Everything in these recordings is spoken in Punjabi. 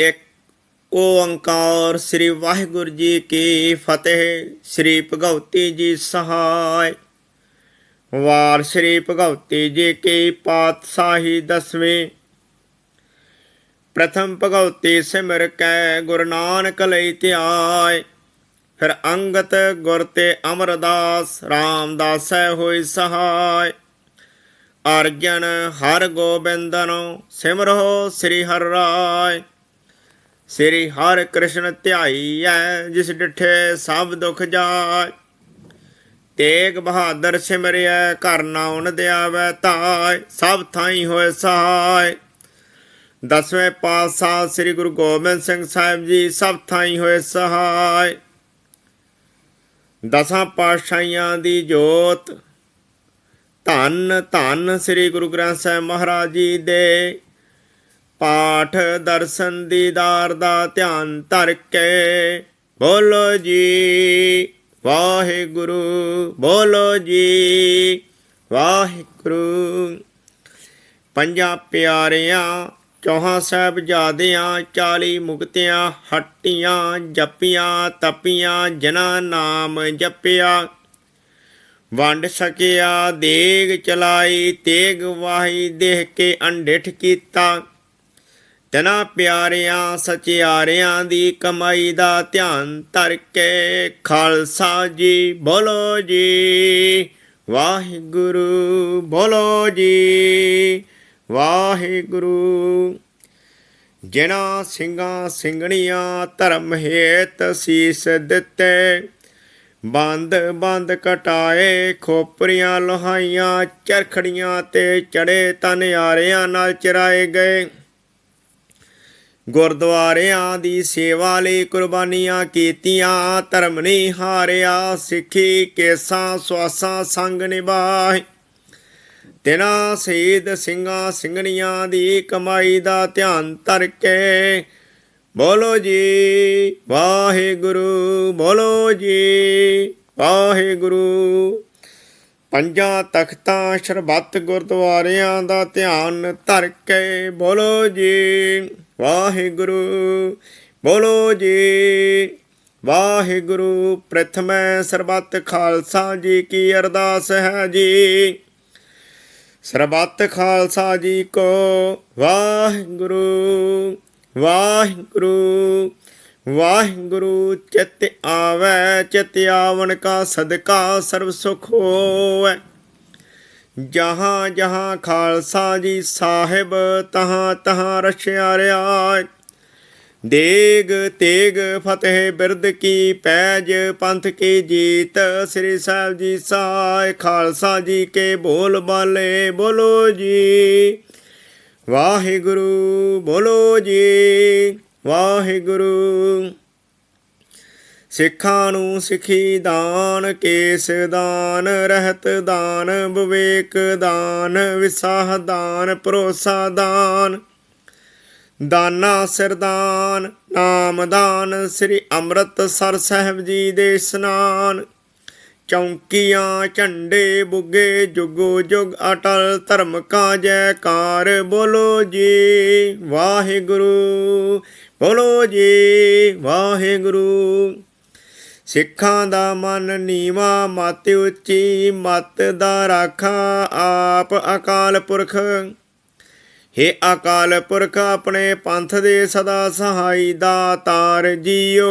ਇੱਕ ਓੰਕਾਰ ਸ੍ਰੀ ਵਾਹਿਗੁਰੂ ਜੀ ਕੀ ਫਤਿਹ। ਸ੍ਰੀ ਭਗਵਤੀ ਜੀ ਸਹਾਇ। ਵਾਰ ਸ੍ਰੀ ਭਗਵਤੀ ਜੀ ਕੀ ਪਾਤਸ਼ਾਹੀ ਦਸਵੇਂ। ਪ੍ਰਥਮ ਭਗਵਤੀ ਸਿਮਰ ਕੈ ਗੁਰੂ ਨਾਨਕ ਲਈ ਧਿਆਇ। ਫਿਰ ਅੰਗਤ ਗੁਰ ਤੇ ਅਮਰਦਾਸ ਰਾਮਦਾਸੈ ਹੋਈ ਸਹਾਇ। ਅਰਜਨ ਹਰ ਗੋਬਿੰਦਨੋ ਸਿਮਰੋ ਸ੍ਰੀ ਹਰਿ ਰਾਇ। ਸ੍ਰੀ ਹਰਿ ਕ੍ਰਿਸ਼ਨ ਧਿਆਈਐ ਜਿਸ ਡਿਠੇ ਸਭ ਦੁਖ ਜਾਏ। ਤੇਗ ਬਹਾਦਰ ਸਿਮਰਿਐ, ਘਰ ਨਾਉਨ ਦਿਆਵੈ ਤਾਇ ਸਭ ਥਾਈ ਹੋਏ ਸਹਾਇ ਦਸਵੇਂ ਪਾਤਸ਼ਾਹ ਸ੍ਰੀ ਗੁਰੂ ਗੋਬਿੰਦ ਸਿੰਘ ਸਾਹਿਬ ਜੀ, ਸਭ ਥਾਈ ਹੋਏ ਸਹਾਇ ਦਸਾਂ ਪਾਤਸ਼ਾਹੀਆਂ ਦੀ ਜੋਤ। ਧੰਨ ਧੰਨ ਸ੍ਰੀ ਗੁਰੂ ਗ੍ਰੰਥ ਸਾਹਿਬ ਮਹਾਰਾਜ ਜੀ ਦੇ। ਪਾਠ ਦਰਸ਼ਨ ਦੀਦਾਰ ਦਾ ਧਿਆਨ ਧਰ ਕੇ ਬੋਲੋ ਜੀ, ਵਾਹਿਗੁਰੂ, ਬੋਲੋ ਜੀ, ਵਾਹਿਗੁਰੂ। ਪੰਜਾਂ ਪਿਆਰਿਆਂ, ਚੌਹਾਂ ਸਾਹਿਬਜ਼ਾਦਿਆਂ, ਚਾਲੀ ਮੁਕਤਿਆਂ, ਹੱਟੀਆਂ, ਜਪੀਆਂ, ਤਪੀਆਂ ਜਨਾ ਨਾਮ ਜਪਿਆ। ਵੰਡ ਸਕਿਆ, ਦੇਗ ਚਲਾਈ, ਤੇਗ ਵਾਹੀ ਦੇਖ ਕੇ ਅੰਡਿਠ ਕੀਤਾ। ਤਨਾ ਪਿਆਰਿਆਂ, ਸਚਿਆਰਿਆਂ ਦੀ ਕਮਾਈ ਦਾ ਧਿਆਨ ਧਰ ਕੇ ਖਾਲਸਾ ਜੀ, ਬੋਲੋ ਜੀ। ਵਾਹਿਗੁਰੂ, ਬੋਲੋ ਜੀ। ਵਾਹਿਗੁਰੂ। ਜਿਨ੍ਹਾਂ ਸਿੰਘਾਂ ਸਿੰਘਣੀਆਂ ਧਰਮ ਹੇਤ ਸੀਸ ਦਿੱਤੇ, ਬੰਦ ਬੰਦ ਕਟਾਏ, ਖੋਪਰੀਆਂ ਲੋਹਾਈਆਂ, ਚਰਖੜੀਆਂ ਤੇ ਚੜੇ ਤਨਿਆਰਿਆਂ ਨਾਲ ਚਰਾਏ ਗਏ। ਗੁਰਦੁਆਰਿਆਂ ਦੀ ਸੇਵਾ ਲਈ ਕੁਰਬਾਨੀਆਂ ਕੀਤੀਆਂ, ਧਰਮ ਨਹੀਂ ਹਾਰਿਆ, ਸਿੱਖੀ ਕੇਸਾਂ ਸਵਾਸਾਂ ਸੰਗ ਨਿਭਾਏ। ਤਿਨਾ ਸ਼ਹੀਦ ਸਿੰਘਾਂ ਸਿੰਘਣੀਆਂ ਦੀ ਕਮਾਈ ਦਾ ਧਿਆਨ ਧਰ ਕੇ ਬੋਲੋ ਜੀ, ਵਾਹਿਗੁਰੂ, ਬੋਲੋ ਜੀ, ਵਾਹਿਗੁਰੂ। ਪੰਜਾਂ ਤਖਤਾਂ ਸ਼ਰਬਤ ਗੁਰਦੁਆਰਿਆਂ ਦਾ ਧਿਆਨ ਧਰ ਕੇ ਬੋਲੋ ਜੀ, ਵਾਹਿਗੁਰੂ, ਬੋਲੋ ਜੀ। ਵਾਹਿਗੁਰੂ, ਪ੍ਰਥਮੈ ਸਰਬੱਤ ਖਾਲਸਾ ਜੀ ਕੀ ਅਰਦਾਸ ਹੈ ਜੀ। ਸਰਬੱਤ ਖਾਲਸਾ ਜੀ ਕੋ ਵਾਹਿਗੁਰੂ ਵਾਹਿਗੁਰੂ। ਵਾਹਿਗੁਰੂ ਚਿਤ ਆਵੈ, ਚਿਤ ਆਵਣ ਕਾ ਸਦਕਾ ਸਰਬ ਸੁਖ ਹੋਵੈ। ਜਹਾਂ ਜਹਾਂ ਖਾਲਸਾ ਜੀ ਸਾਹਿਬ, ਤਹਾਂ ਤਹਾਂ ਰਛਿਆ ਰਿਆ ਦੇਗ ਤੇਗ ਫਤਿਹ ਬਿਰਦ ਕੀ ਪੈਜ, ਪੰਥ ਕੀ ਜੀਤ ਸ੍ਰੀ ਸਾਹਿਬ ਜੀ ਸਾਇ ਖਾਲਸਾ ਜੀ ਕੇ ਬੋਲ ਬਾਲੇ, ਬੋਲੋ ਜੀ। ਵਾਹਿਗੁਰੂ, ਬੋਲੋ ਜੀ। ਵਾਹਿਗੁਰੂ। ਸਿੱਖਾਂ ਨੂੰ ਸਿੱਖੀ ਦਾਨ, ਕੇਸ ਦਾਨ, ਰਹਿਤ ਦਾਨ, ਵਿਵੇਕ ਦਾਨ, ਵਿਸਾਹ ਦਾਨ, ਭਰੋਸਾ ਦਾਨ, ਦਾਨਾ ਸਰਦਾਨ ਨਾਮ ਦਾਨ, ਸ੍ਰੀ ਅੰਮ੍ਰਿਤਸਰ ਸਾਹਿਬ ਜੀ ਦੇ ਇਸ਼ਨਾਨ। ਚੌਂਕੀਆਂ ਝੰਡੇ ਬੁੱਗੇ ਜੁਗੋ ਜੁਗ ਅਟਲ ਧਰਮ ਕਾ ਜੈਕਾਰ ਬੋਲੋ ਜੀ, ਵਾਹਿਗੁਰੂ, ਬੋਲੋ ਜੀ, ਵਾਹਿਗੁਰੂ। ਸਿੱਖਾਂ ਦਾ ਮਨ ਨੀਵਾ, ਮਤ ਉੱਚੀ, ਮਤ ਦਾ ਰਾਖਾ, ਆਪ ਅਕਾਲ ਪੁਰਖ। ਹੇ ਅਕਾਲ ਪੁਰਖ, ਆਪਣੇ ਪੰਥ ਦੇ ਸਦਾ ਸਹਾਈ ਦਾਤਾਰ ਜੀਓ।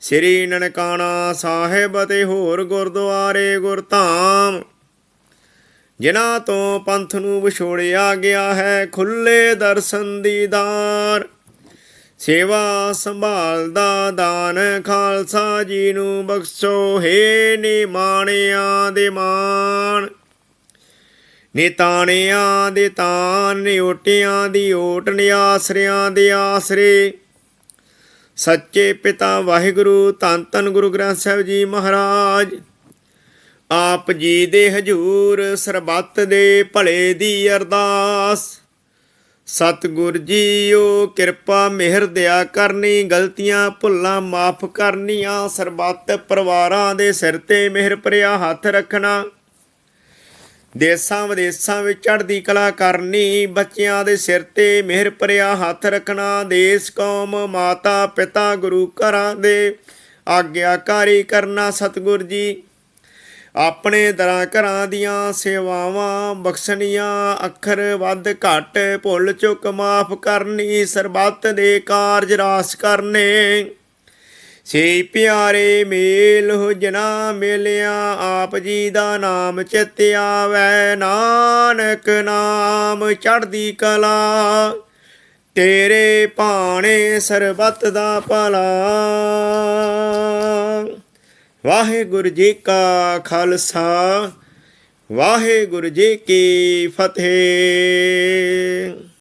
ਸ੍ਰੀ ਨਨਕਾਣਾ ਸਾਹਿਬ ਅਤੇ ਹੋਰ ਗੁਰਦੁਆਰੇ ਗੁਰਧਾਮ। ਜਿਨ੍ਹਾਂ ਤੋਂ ਪੰਥ ਨੂੰ ਵਿਛੋੜਿਆ ਗਿਆ ਹੈ ਖੁੱਲੇ ਦਰਸ਼ਨ ਦੀਦਾਰ ਸੇਵਾ ਸੰਭਾਲ ਦਾ ਦਾਨ ਖਾਲਸਾ ਜੀ ਨੂੰ ਬਖਸ਼ੋ, ਹੇ ਨਿਮਾਣਿਆਂ ਦੇ ਮਾਣ। ਨਿਤਾਣਿਆਂ ਦੇ ਤਾਨ ਨਿਓਟਿਆਂ ਦੀ ਓਟ, ਨਿਆਸਰਿਆਂ ਦੇ ਆਸਰੇ। ਸੱਚੇ ਪਿਤਾ ਵਾਹਿਗੁਰੂ ਧੰਨ ਧੰਨ ਗੁਰੂ ਗ੍ਰੰਥ ਸਾਹਿਬ ਜੀ ਮਹਾਰਾਜ। ਆਪ ਜੀ ਦੇ ਹਜੂਰ ਸਰਬੱਤ ਦੇ ਭਲੇ ਦੀ ਅਰਦਾਸ। ਸਤਿਗੁਰ ਜੀਓ, ਕਿਰਪਾ ਮਿਹਰ ਦਇਆ ਕਰਨੀ, ਗਲਤੀਆਂ ਭੁੱਲਾਂ ਮਾਫ ਕਰਨੀਆਂ, ਸਰਬੱਤ ਪਰਿਵਾਰਾਂ ਦੇ ਸਿਰ ਤੇ ਮਿਹਰ ਭਰਿਆ ਹੱਥ ਰੱਖਣਾ। ਦੇਸਾਂ ਵਿਦੇਸਾਂ ਵਿੱਚ ਚੜ੍ਹਦੀ ਕਲਾ ਕਰਨੀ, ਬੱਚਿਆਂ ਦੇ ਸਿਰ ਤੇ ਮਿਹਰ ਭਰਿਆ ਹੱਥ ਰੱਖਣਾ, ਦੇਸ, ਕੌਮ, ਮਾਤਾ, ਪਿਤਾ, ਗੁਰੂ ਘਰਾਂ ਦੇ ਆਗਿਆਕਾਰੀ ਕਰਨਾ, ਸਤਿਗੁਰ ਜੀ। ਆਪਣੇ ਦਰਾਂ ਘਰਾਂ ਦੀਆਂ ਸੇਵਾਵਾਂ ਬਖਸ਼ਣੀਆਂ, ਅੱਖਰ ਵੱਧ ਘੱਟ, ਭੁੱਲ ਚੁੱਕ ਮਾਫ ਕਰਨੀ, ਸਰਬੱਤ ਦੇ ਕਾਰਜ ਰਾਸ ਕਰਨੇ। ਸੇ ਪਿਆਰੇ ਮੇਲ ਹੋ ਜਨਾ ਮਿਲਿਆ, ਆਪ ਜੀ ਦਾ ਨਾਮ ਚਿਤ ਆਵੈ ਨਾਨਕ ਨਾਮ ਚੜ੍ਹਦੀ ਕਲਾ। ਤੇਰੇ ਭਾਣੇ ਸਰਬੱਤ ਦਾ ਭਲਾ। ਵਾਹਿਗੁਰੂ ਜੀ ਕਾ ਖਾਲਸਾ, ਵਾਹਿਗੁਰੂ ਜੀ ਕੀ ਫਤਿਹ।